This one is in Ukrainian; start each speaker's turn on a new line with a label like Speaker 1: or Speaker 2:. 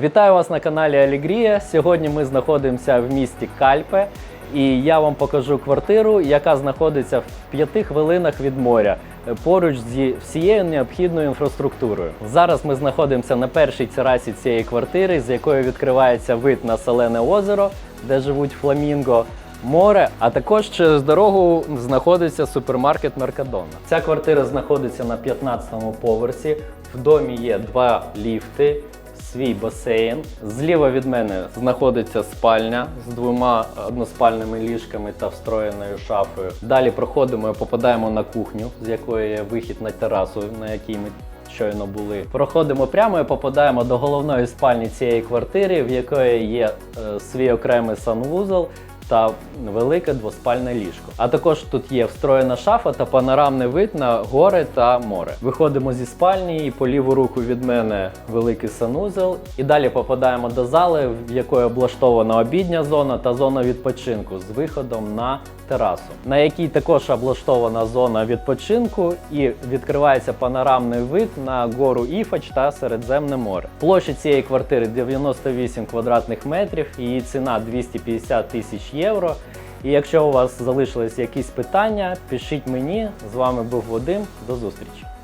Speaker 1: Вітаю вас на каналі Алігрія. Сьогодні ми знаходимося в місті Кальпе, і я вам покажу квартиру, яка знаходиться в п'яти хвилинах від моря, поруч зі всією необхідною інфраструктурою. Зараз ми знаходимося на першій терасі цієї квартири, з якої відкривається вид на солене озеро, де живуть фламінго. Море, а також через дорогу знаходиться супермаркет Меркадона. Ця квартира знаходиться на 15-му поверсі. В домі є два ліфти, свій басейн. Зліва від мене знаходиться спальня з двома односпальними ліжками та встроєною шафою. Далі проходимо і попадаємо на кухню, з якої є вихід на терасу, на якій ми щойно були. Проходимо прямо і попадаємо до головної спальні цієї квартири, в якої є е, свій окремий санвузол. Та велике двоспальне ліжко. А також тут є встроєна шафа та панорамний вид на гори та море. Виходимо зі спальні і по ліву руку від мене великий санузел. І далі попадаємо до зали, в якої облаштована обідня зона та зона відпочинку з виходом на терасу, на якій також облаштована зона відпочинку і відкривається панорамний вид на гору Іфач та Середземне море. Площа цієї квартири 98 квадратних метрів, її ціна 250 тисяч євро. І якщо у вас залишились якісь питання, пишіть мені. З вами був Вадим. До зустрічі.